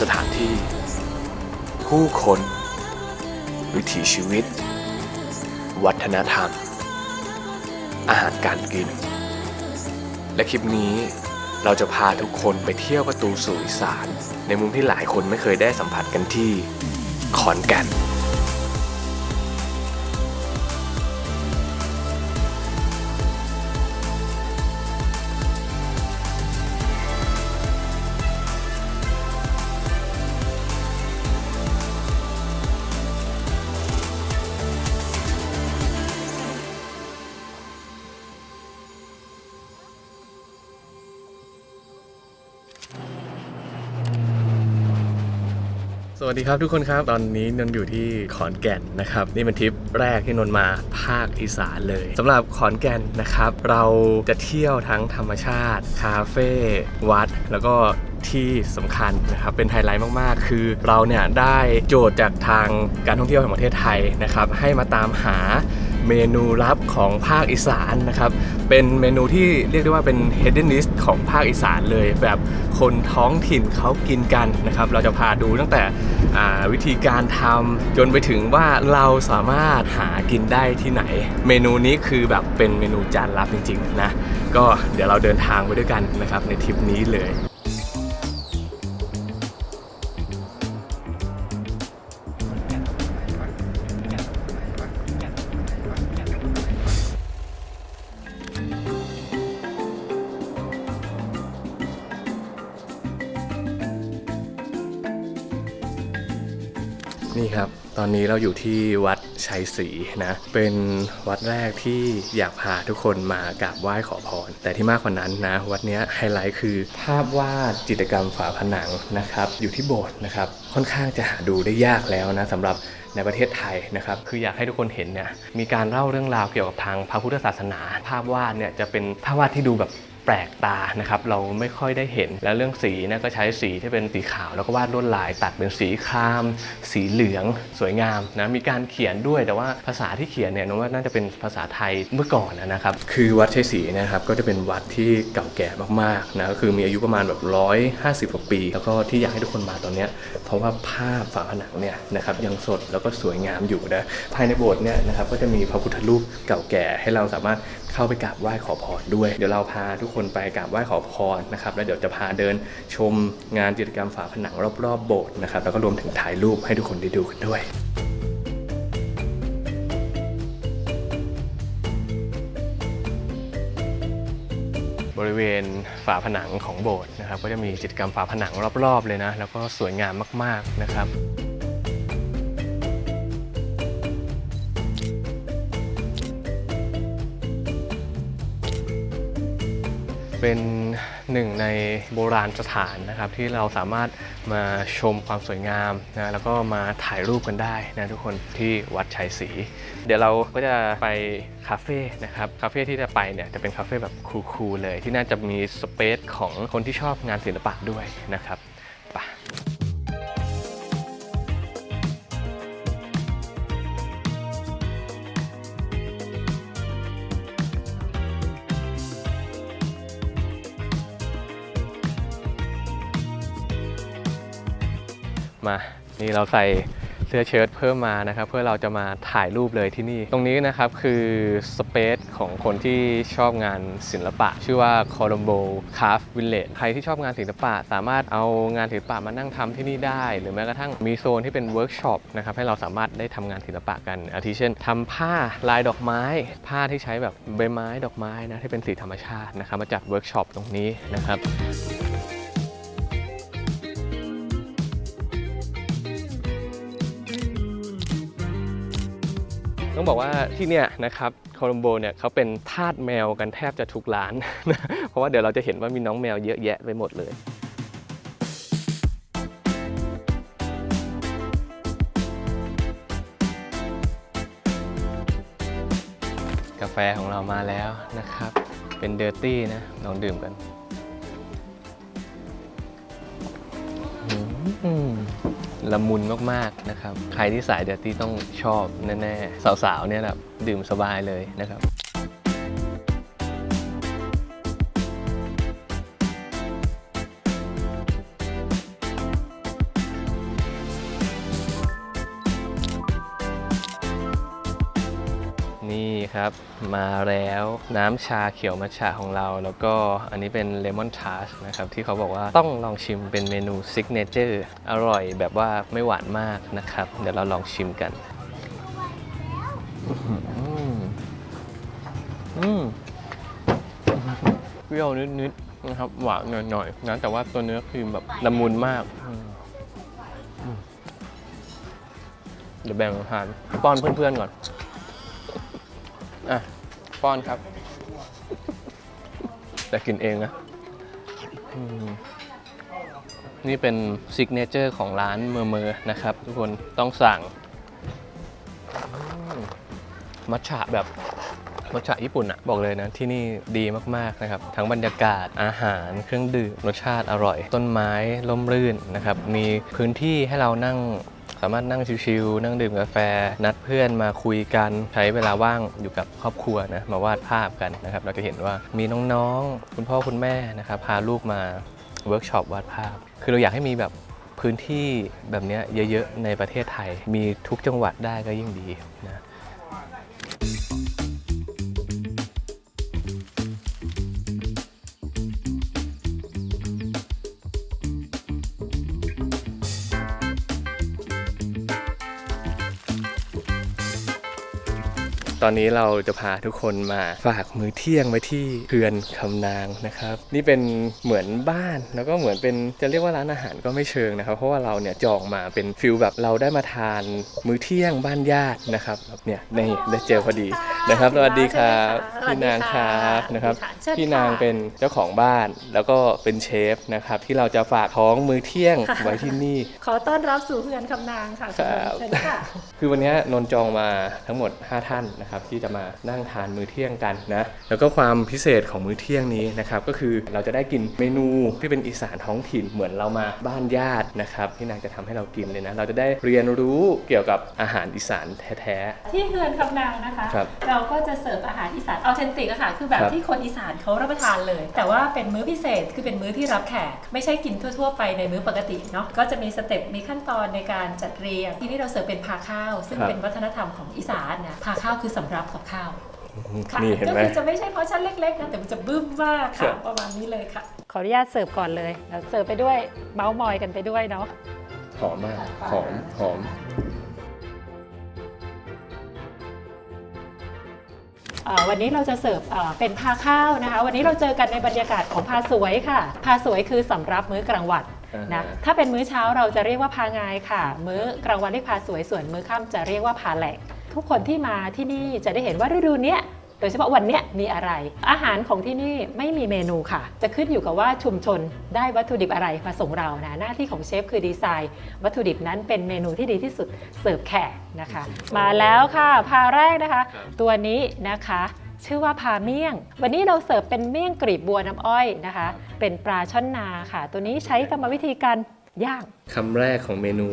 สถานที่ ผู้คน วิถีชีวิต วัฒนธรรม อาหารการกิน และคลิปนี้เราจะพาทุกคนไปเที่ยวประตูสู่อีสานในมุมที่หลายคนไม่เคยได้สัมผัสกันที่ขอนแก่น วัสดีครับทุกคนครับตอนนี้นนท์อยู่ที่ขอนแก่นนะครับ นี่เป็นทริปแรกที่นนท์มาภาคอีสานเลยสำหรับขอนแก่นนะครับ เราจะเที่ยวทั้งธรรมชาติคาเฟ่วัด แล้วก็ที่สำคัญนะครับเป็นไฮไลท์มากๆ คือเราเนี่ยได้โจทย์จากทางการท่องเที่ยวแห่งประเทศไทยนะครับ ให้มาตามหา เมนูลับของภาคอีสานนะครับ เป็นเมนูที่เรียกได้ว่าเป็น hidden list ของภาคอีสานเลย แบบคนท้องถิ่นเขากินกันนะครับ เราจะพาดูตั้งแต่วิธีการทำจนไปถึงว่าเราสามารถหากินได้ที่ไหน เมนูนี้คือแบบเป็นเมนูจานลับจริงๆนะ ก็เดี๋ยวเราเดินทางไปด้วยกันนะครับในทริปนี้เลย อนนี้เราอยู่ที่วัดชัยศรีนะ เป็นวัดแรกที่อยากพาทุกคนมากราบไหว้ขอพร แต่ที่มากกว่านั้นนะ วัดนี้ไฮไลท์คือ ภาพวาดจิตรกรรมฝาผนังนะครับ อยู่ที่โบสถ์นะครับ ค่อนข้างจะหาดูได้ยากแล้วนะสำหรับในประเทศไทยนะครับ คืออยากให้ทุกคนเห็นเนี่ยมีการเล่าเรื่องราวเกี่ยวกับทางพระพุทธศาสนา ภาพวาดเนี่ยจะเป็นภาพวาดที่ดูแบบ ปลกตานะครับเราไม่ค่อยได้เห็น แล้วเรื่องสีนะก็ใช้สีที่เป็นสีขาว แล้วก็วาดลวดลายตัดเป็นสีคราม สีเหลืองสวยงามนะมีการเขียนด้วยแต่ว่าภาษาที่เขียนเนี่ยนึกว่าน่าจะเป็นภาษาไทยเมื่อก่อนนะครับ คือวัดชัยศรีนะครับก็จะเป็นวัดที่เก่าแก่มากๆนะก็คือมีอายุประมาณแบบร้อยห้าสิบกว่าปี แล้วก็ที่อยากให้ทุกคนมาตอนนี้เพราะว่าภาพฝาผนังเนี่ยนะครับยังสดแล้วก็สวยงามอยู่นะภายในโบสถ์เนี่ยนะครับก็จะมีพระพุทธรูปเก่าแก่ให้เราสามารถเข้าไปกราบไหว้ขอพรด้วย เดี๋ยวเราพาทุกคนไปกราบไหว้ขอพรนะครับ แล้วเดี๋ยวจะพาเดินชมงานจิตรกรรมฝาผนังรอบๆโบสถ์นะครับ แล้วก็รวมถึงถ่ายรูปให้ทุกคนได้ดูกันด้วยบริเวณฝาผนังของโบสถ์นะครับ ก็จะมีจิตรกรรมฝาผนังรอบๆเลยนะ แล้วก็สวยงามมากๆนะครับ เป็นหนึ่งในโบราณสถานนะครับที่เราสามารถมาชมความสวยงามนะแล้วก็มาถ่ายรูปกันได้นะทุกคนที่วัดชัยศรีเดี๋ยวเราก็จะไปคาเฟ่นะครับคาเฟ่ที่จะไปเนี่ยจะเป็นคาเฟ่แบบคูลๆเลย ที่น่าจะมีสเปซของคนที่ชอบงานศิลปะด้วยนะครับ มานี่เราใส่เสื้อเชิ้ตเพิ่มมานะครับ เพื่อเราจะมาถ่ายรูปเลยที่นี่ ตรงนี้นะครับคือสเปซของคนที่ชอบงานศิลปะ ชื่อว่า Colombo Craft Village ใครที่ชอบงานศิลปะ สามารถเอางานศิลปะมานั่งทำที่นี่ได้ หรือแม้กระทั่งมีโซนที่เป็นเวิร์กช็อปนะครับให้เราสามารถได้ทำงานศิลปะกัน อาทิเช่นทำผ้าลายดอกไม้ ผ้าที่ใช้แบบใบไม้ดอกไม้นะที่เป็นสีธรรมชาตินะครับมาจัดเวิร์กช็อปตรงนี้นะครับ ต้องบอกว่าที่เนี่ยนะครับโคลัมโบเนี่ยเขาเป็นทาสแมวกันแทบจะทุกร้าน เพราะว่าเดี๋ยวเราจะเห็นว่ามีน้องแมวเยอะแยะไปหมดเลยกาแฟของเรามาแล้วนะครับ เป็นเดอร์ตี้นะ ลองดื่มกันอืม ละมุนมากๆนะครับ ใครที่สายเดอร์ตี้ต้องชอบแน่ๆ สาวๆเนี่ยแบบดื่มสบายเลยนะครับ มาแล้วน้ำชาเขียวมัทฉะของเรา แล้วก็อันนี้เป็นเลมอนทาร์นะครับ ที่เขาบอกว่าต้องลองชิมเป็นเมนูซิกเนเจอร์อร่อยแบบว่าไม่หวานมากนะครับ เดี๋ยวเราลองชิมกันอื้อหืออืมเปรี้ยวนิดๆนะครับ หวานหน่อยๆนะแต่ว่าตัวเนื้อครีมแบบละมุนมากเดี๋ยวแบ่งทานป้อนเพื่อนๆก่อน อะป้อนครับ แต่กินเองนะนี่เป็นซิกเนเจอร์ของร้านเมอร์เมอร์นะครับ ทุกคนต้องสั่ง มัทฉะแบบมัทฉะญี่ปุ่นอะบอกเลยนะ ที่นี่ดีมากๆนะครับ ทั้งบรรยากาศอาหารเครื่องดื่มรสชาติอร่อย ต้นไม้ร่มรื่นนะครับ มีพื้นที่ให้เรานั่ง สามารถนั่งชิวๆนั่งดื่มกาแฟ นัดเพื่อนมาคุยกันใช้เวลาว่างอยู่กับครอบครัวนะมาวาดภาพกันนะครับ เราจะเห็นว่ามีน้องๆ คุณพ่อคุณแม่นะครับพาลูกมาเวิร์กช็อปวาดภาพ คือเราอยากให้มีแบบพื้นที่แบบนี้เยอะๆในประเทศไทย มีทุกจังหวัดได้ก็ยิ่งดีนะ ตอนนี้เราจะพาทุกคนมาฝากมื้อเที่ยงไว้ที่เขื่อนคำนางนะครับ นี่เป็นเหมือนบ้านแล้วก็เหมือนเป็นจะเรียกว่าร้านอาหารก็ไม่เชิงนะครับ เพราะว่าเราเนี่ยจองมาเป็นฟิลแบบเราได้มาทานมื้อเที่ยงบ้านญาตินะครับเนี่ยนี่ได้เจอพอดีนะครับสวัสดีครับพี่นางครับนะครับ พี่นางเป็นเจ้าของบ้านแล้วก็เป็นเชฟนะครับ ที่เราจะฝากท้องมื้อเที่ยงไว้ที่นี่ ขอต้อนรับสู่เฮือนคำนางค่ะครับเชิญค่ะคือวันนี้นนท์จองมาทั้งหมด 5 ท่านนะครับที่จะมานั่งทานมื้อเที่ยงกันนะแล้วก็ความพิเศษของมื้อเที่ยงนี้นะครับก็คือเราจะได้กินเมนูที่เป็นอีสานท้องถิ่นเหมือนเรามาบ้านญาตินะครับที่นางจะทำให้เรากินเลยนะเราจะได้เรียนรู้เกี่ยวกับอาหารอีสานแท้ที่เฮือนคำนางนะคะครับเราก็จะเสิร์ฟอาหารอีสานออเทนติกอะค่ะคือแบบครับที่คนอีสานเขารับประทานเลย แต่ว่าเป็นมื้อพิเศษคือเป็นมื้อที่รับแขกไม่ใช่กินทั่ว ๆ ไปในมื้อปกติเนาะก็จะมีสเต็ปมีขั้นตอนในการจัดเรียงที่นี่เราเสิร์ฟเป็นพาข้าว ซึ่งครับเป็นวัฒนธรรมของอีสานนะพาข้าวคือสำรับกับข้าวๆค่ะนี่เห็นก็ไหมคือจะไม่ใช่เพราะชั้นเล็กๆนะแต่มันจะบึ้มมากครัค่ะบประมาณนี้เลยค่ะ ขออนุญาตเสิร์ฟก่อนเลยแล้วเสิร์ฟไปด้วยเมาส์มอยกันไปด้วยเนาะหอมมากหอมหอมเอ่อวันนี้เราจะเสิร์ฟเอ่อเป็นพาข้าวนะคะ วันนี้เราเจอกันในบรรยากาศของพาสวยค่ะพาสวยคือสำรับมื้อกลางวันนะอ่าถ้าเป็นมื้อเช้าเราจะเรียกว่าพางายค่ะ มื้อกลางวันเรียกพาสวยส่วนมื้อค่ำจะเรียกว่าพาแหลก ทุกคนที่มาที่นี่จะได้เห็นว่าฤดูเนี้ยโดยเฉพาะวันเนี้ยมีอะไร อาหารของที่นี่ไม่มีเมนูค่ะ จะขึ้นอยู่กับว่าชุมชนได้วัตถุดิบอะไรมาส่งเรานะ หน้าที่ของเชฟคือดีไซน์ วัตถุดิบนั้นเป็นเมนูที่ดีที่สุดเสิร์ฟแขกนะคะ มาแล้วค่ะ พาแรกนะคะครับตัวนี้นะคะ ชื่อว่าพาเมี่ยง วันนี้เราเสิร์ฟเป็นเมี่ยงกรีบบัวน้ำอ้อยนะคะ เป็นปลาช่อนนาค่ะ ตัวนี้ใช้กรรมวิธีการย่างคำแรกของเมนู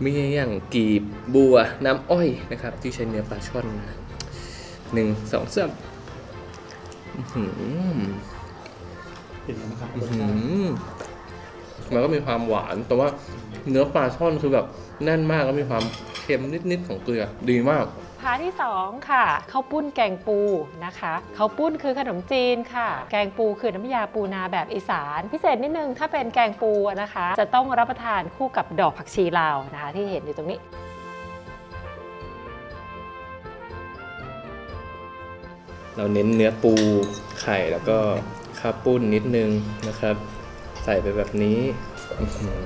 เมี่ยงกีบบัวน้ำอ้อยนะครับ ที่ใช้เนื้อปลาช่อนนะหนึ่งสองสามเห็นแล้วนะครับอื้อหือมันก็มีความหวาน แต่ว่าเนื้อปลาช่อนคือแบบแน่นมากแล้วมีความเค็มนิดๆของเกลือดีมาก พาที่ 2 ค่ะข้าวปุ้นแกงปูนะคะข้าวปุ้นคือขนมจีนค่ะ แกงปูคือน้ำยาปูนาแบบอีสาน พิเศษนิดนึงถ้าเป็นแกงปูนะคะ จะต้องรับประทานคู่กับดอกผักชีลาวนะคะ ที่เห็นอยู่ตรงนี้เราเน้นเนื้อปูไข่แล้วก็ข้าวปุ้นนิดนึงนะครับ ใส่ไปแบบนี้อื้อหือ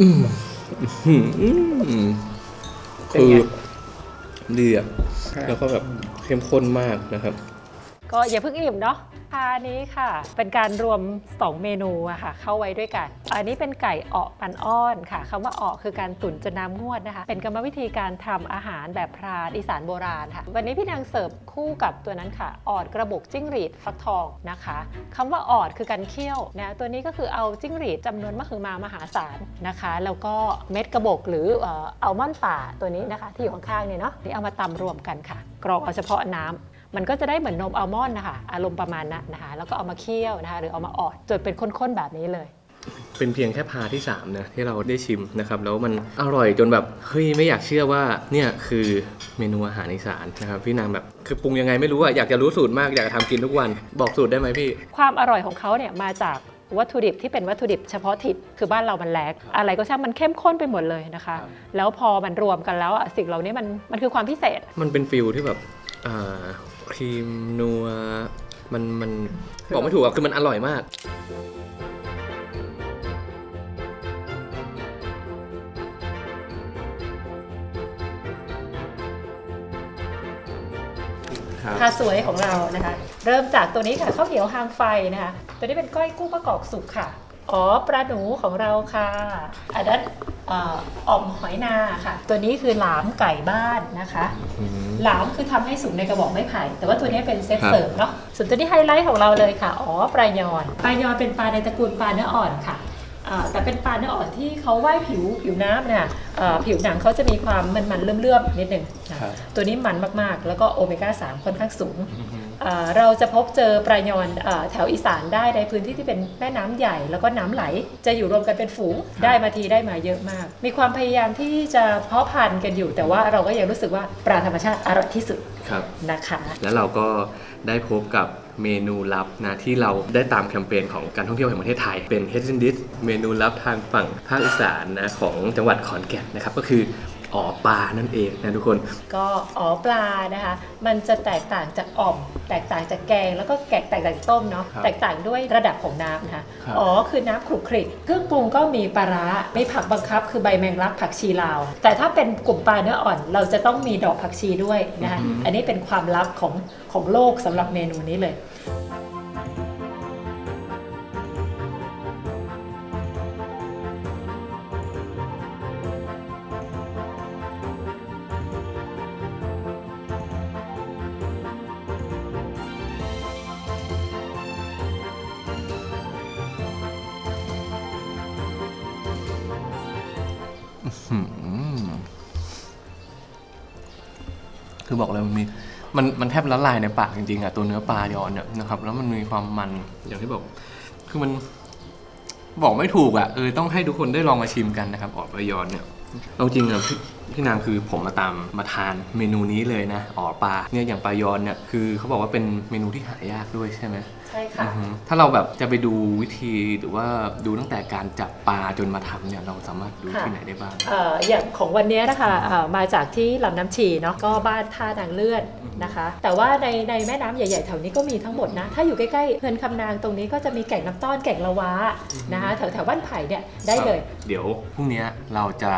อืม คือไงดีอะแล้วก็แบบเข้มข้นมากนะครับ ก็อย่าเพิ่งอิ่มเนาะ พานี้ค่ะ เป็นการรวม 2 เมนูอะค่ะ เข้าไว้ด้วยกัน อันนี้เป็นไก่เอาะปันอ้อนค่ะคำว่าเอาะคือการตุ๋นจนน้ำงวดนะคะ เป็นกรรมวิธีการทำอาหารแบบพรานอีสานโบราณค่ะ วันนี้พี่นางเสิร์ฟคู่กับตัวนั้นค่ะ ออดกระบอกจิ้งหรีดฟักทองนะคะคำว่าออดคือการเคี่ยวนะตัวนี้ก็คือเอาจิ้งหรีดจำนวนมหึมามหาศาลนะคะ แล้วก็เม็ดกระบอกหรือเอ่ออัลมอนด์ป่าตัวนี้นะคะ ที่อยู่ข้างๆเนี่ยเนาะนี่เอามาตำรวมกันค่ะ กรองเอาเฉพาะน้ำ มันก็จะได้เหมือนนมอัลมอนด์นะคะอารมณ์ประมาณนั้นนะคะ แล้วก็เอามาเคี่ยวนะคะ หรือเอามาออดจนเป็นข้นๆแบบนี้เลย เป็นเพียงแค่พาที่3นะที่เราได้ชิมนะครับ แล้วมันอร่อยจนแบบเฮ้ยไม่อยากเชื่อว่าเนี่ยคือเมนูอาหารอีสานนะครับพี่นางแบบคือปรุงยังไงไม่รู้อะอยากจะรู้สูตรมากอยากจะทำกินทุกวันบอกสูตรได้ไหมพี่ ความอร่อยของเขาเนี่ยมาจากวัตถุดิบที่เป็นวัตถุดิบเฉพาะถิ่นคือบ้านเรามันแลกอะไรก็ช่างมันเข้มข้นไปหมดเลยนะคะครับแล้วพอมันรวมกันแล้วอะสิ่งเหล่านี้มันมันคือความพิเศษ มันเป็นฟิลที่แบบอ่า ครีมนัวมันมันบอกไม่ถูกอะคือมันอร่อยมากครับทาสวยของเรานะคะ เริ่มจากตัวนี้ค่ะข้าวเหนียวหางไฟนะคะ ตัวนี้เป็นก้อยกุ้งมะกอกสุกค่ะ อ๋อปลาหนูของเราค่ะอันนั้นเอ่ออ่อมหอยนาค่ะ ตัวนี้คือหลามไก่บ้านนะคะอืมหลามคือทำให้สุกในกระบอกไม้ไผ่ แต่ว่าตัวนี้เป็นเซตครับเสริมเนาะ ส่วนตัวนี้ไฮไลท์ของเราเลยค่ะ อ๋อปลายอนปลายอนเป็นปลาในตระกูลปลาเนื้ออ่อนค่ะอ่าแต่เป็นปลาเนื้ออ่อนที่เขาว่ายผิวผิวน้ำเนี่ยเอ่อผิวหนังเขาจะมีความมันๆเลื่อมๆนิดนึงนะครับตัวนี้มันมากๆ แล้วก็โอเมก้า3ค่อนข้างสูง เอ่อเราจะพบเจอปลายอนเออแถวอีสานได้ในพื้นที่ที่เป็นแม่น้ำใหญ่ แล้วก็น้ำไหล จะอยู่รวมกันเป็นฝูงได้มาทีได้มาเยอะมาก มีความพยายามที่จะเพาะพันธุ์กันอยู่ แต่ว่าเราก็ยังรู้สึกว่าปลาธรรมชาติอร่อยที่สุดครับนะคะ แล้วเราก็ได้พบกับเมนูลับนะที่เราได้ตามแคมเปญของการท่องเที่ยวแห่งประเทศไทย เป็น Hidden Dish เมนูลับทางฝั่งภาคอีสานนะของจังหวัดขอนแก่นนะครับก็คือ อ๋อปลานั่นเองนะทุกคน ก็อ๋อปลานะคะ มันจะแตกต่างจากอ่อม แตกต่างจากแกง แล้วก็แกงแตกต่างจากต้มเนาะครับแตกต่างด้วยระดับของน้ำนะคะครับอ๋อคือน้ำขลุกคลิกเครื่องปรุงก็มีปลาร้ามีผักบังคับ คือใบแมงลักผักชีลาว แต่ถ้าเป็นกลุ่มปลาเนื้ออ่อน เราจะต้องมีดอกผักชีด้วยนะคะอันนี้เป็นความลับของของโลกสำหรับเมนูนี้เลย คือบอกเลยมันมี มันมันแทบละลายในปากจริงๆอะตัวเนื้อปลายอนเนี่ยนะครับ แล้วมันมีความมันอย่างที่บอก คือมัน บอกไม่ถูกอะเออต้องให้ทุกคนได้ลองมาชิมกันนะครับ ออกปลายอนเนี่ย เอาจริงอะพี่พี่นางคือผมมาตามมาทานเมนูนี้เลยนะอ๋อปลาเนี่ยอย่างปลายอนเนี่ยคือเขาบอกว่าเป็นเมนูที่หายากด้วยใช่ไหมใช่ค่ะ อือฮึถ้าเราแบบจะไปดูวิธีหรือว่าดูตั้งแต่การจับปลาจนมาทำเนี่ยเราสามารถดูค่ะ ที่ไหนได้บ้าง เอ่ออย่างของวันนี้นะคะเอ่อมาจากที่ลำน้ำชีเนาะก็บ้านท่านางเลื่อนนะคะ แต่ว่าในในแม่น้ำใหญ่ๆแถวนี้ก็มีทั้งหมดนะ ถ้าอยู่ใกล้ๆเพื่อนคำนางตรงนี้ก็จะมีแก่งน้ำต้อนแก่งละวานะคะแถวแถวบ้านไผ่เนี่ยได้เลยเดี๋ยวพรุ่งนี้เราจะ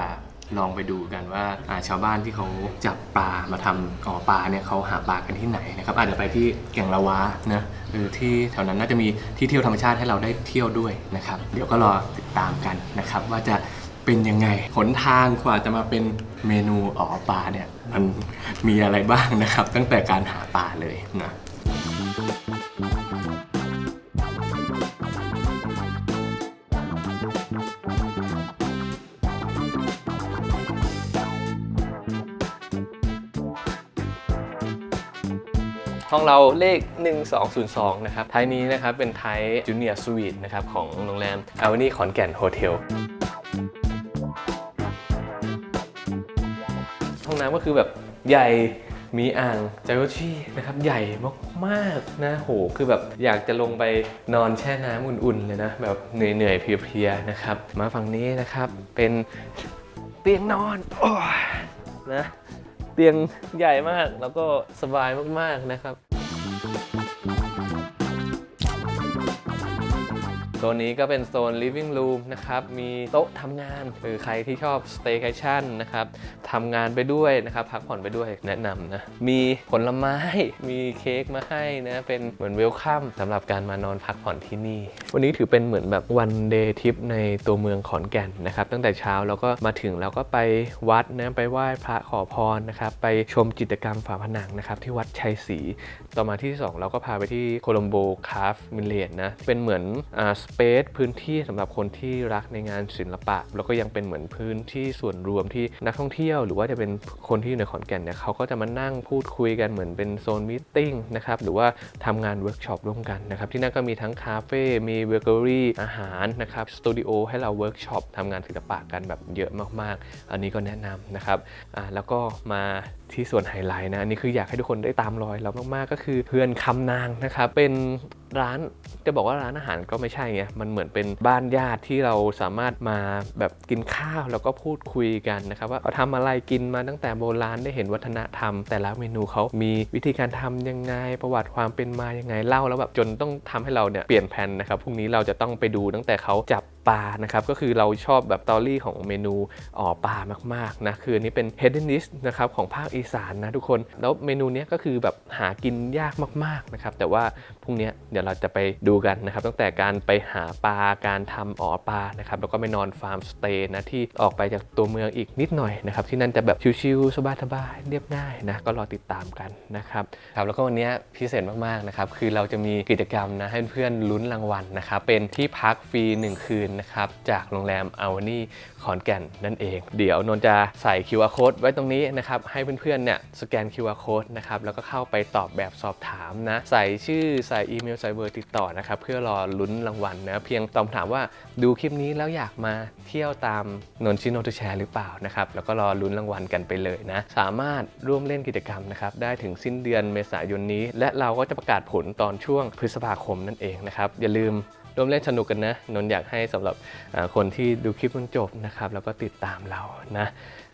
ลองไปดูกันว่าอ่าชาวบ้านที่เขาจับปลามาทำอ๋อปลาเนี่ยเขาหาปลากันที่ไหนนะครับอาจจะไปที่แก่งละวานะเออที่แถวนั้นน่าจะมีที่เที่ยวธรรมชาติให้เราได้เที่ยวด้วยนะครับ เดี๋ยวก็รอติดตามกันนะครับ ว่าจะเป็นยังไงหนทางกว่าจะมาเป็นเมนูอ๋อปลาเนี่ยมันมีอะไรบ้างนะครับ ตั้งแต่การหาปลาเลยนะ ห้องเราเลข 1202 นะครับทายนี้นะครับเป็นทายจูเนียร์สวีทนะครับของโรงแรมอ v วนี่ขอนแก่นโฮเทลห้องน้ำก็คือแบบใหญ่มีอ่างจากุชี่นะครับใหญ่มากๆนะโหคือแบบอยากจะลงไปนอนแช่น้ำอุ่นๆเลยนะ แบบเหนื่อยๆเพลียๆนะครับ มาฝั่งนี้นะครับเป็นเตียงนอนโอ้นะ เตียงใหญ่มากแล้วก็สบายมากๆนะครับ ซนนี้ก็เป็นโซน living room นะครับ มีโต๊ะทำงานหรือใครที่ชอบ staycation นะครับทำงานไปด้วยนะครับ พักผ่อนไปด้วยแนะนำนะ มีผลไม้ มีเค้กมาให้นะ เป็นเหมือนเวลคัมสำหรับการมานอนพักผ่อนที่นี่ วันนี้ถือเป็นเหมือนแบบวันเดย์ทริปในตัวเมืองขอนแก่นนะครับ ตั้งแต่เช้าเราก็มาถึงเราก็ไปวัดนะไปไหว้พระขอพรนะครับ ไปชมจิตรกรรมฝาผนังนะครับ ที่วัดชัยศรีต่อมาที่ 2 เราก็พาไปที่โคลัมโบคาฟมิเลนนะเป็นเหมือนอ่าสเปซพื้นที่สำหรับคนที่รักในงานศิลปะ แล้วก็ยังเป็นเหมือนพื้นที่ส่วนรวมที่นักท่องเที่ยว หรือว่าจะเป็นคนที่อยู่ในขอนแก่นเนี่ยเขาก็จะมานั่งพูดคุยกันเหมือนเป็นโซนมิทติ้งนะครับหรือว่าทำงานเวิร์กช็อปร่วมกันนะครับที่นั่นก็มีทั้งคาเฟ่มีเบเกอรี่อาหารนะครับสตูดิโอให้เราเวิร์กช็อปทำงานศิลปะกันแบบเยอะมากๆ อันนี้ก็แนะนำนะครับอ่าแล้วก็มาที่ส่วนไฮไลท์นะอันนี้คืออยากให้ทุกคนได้ตามรอยเรามากๆ ก็คือเพื่อนคำนางนะครับเป็นร้านจะบอกว่าร้านอาหารก็ไม่ใช่ไงมันเหมือนเป็นบ้านญาติที่เราสามารถมาแบบกินข้าวแล้วก็พูดคุยกันนะครับว่าเขาทำอะไรกินมาตั้งแต่โบราณได้เห็นวัฒนธรรม แต่ละเมนูเขามีวิธีการทำยังไงประวัติความเป็นมายังไงเล่าแล้วแบบจนต้องทำให้เราเนี่ยเปลี่ยนแผนนะครับพรุ่งนี้เราจะต้องไปดูตั้งแต่เขาจับ ปลานะครับก็คือเราชอบแบบตอรี่ของเมนูอ่อปลามากๆนะคืออันนี้เป็น hidden dish นะครับของภาคอีสานนะทุกคนแล้วเมนูนี้ก็คือแบบหากินยากมากๆนะครับแต่ว่าพรุ่งนี้เดี๋ยวเราจะไปดูกันนะครับตั้งแต่การไปหาปลาการทำอ่อปลานะครับแล้วก็ไปนอนฟาร์มสเตย์นะที่ออกไปจากตัวเมืองอีกนิดหน่อยนะครับที่นั่นจะแบบชิลๆสบายๆเรียบง่ายนะก็รอติดตามกันนะครับครับแล้วก็วันนี้พิเศษมากๆนะครับคือเราจะมีกิจกรรมนะให้เพื่อนลุ้นรางวัลนะครับเป็นที่พักฟรี1คืนนะครับจากโรงแรมอาวานี่ขอนแก่นนั่นเอง เดี๋ยวนนท์จะใส่ QR code ไว้ตรงนี้นะครับให้เพื่อนๆเนี่ยสแกน QR code นะครับแล้วก็เข้าไปตอบแบบสอบถามนะใส่ชื่อใส่อีเมลใส่เบอร์ติดต่อนะครับเพื่อรอลุ้นรางวัลนะเพียงตอบถามว่าดูคลิปนี้แล้วอยากมาเที่ยวตามนนชิโนตแชร์หรือเปล่านะครับแล้วก็รอลุ้นรางวัลกันไปเลยนะสามารถร่วมเล่นกิจกรรมนะครับได้ถึงสิ้นเดือนเมษายนนี้ และเราก็จะประกาศผลตอนช่วงพฤษภาคมนั่นเองนะครับอย่าลืม ร่วมเล่นสนุกกันนะนนอยากให้สำหรับคนที่ดูคลิปจนจบนะครับ แล้วก็ติดตามเรานะ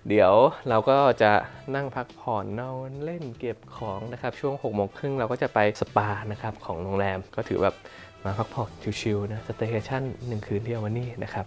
เดี๋ยวเราก็จะนั่งพักผ่อนนอนเล่นเก็บของนะครับ ช่วง6กโมงครึ่งเราก็จะไปสปานะครับของโรงแรมก็ถือแบบมาพักผ่อนชิลๆนะสเตชั่นหนึ่งคืนเที่ยววันนี้นะครับ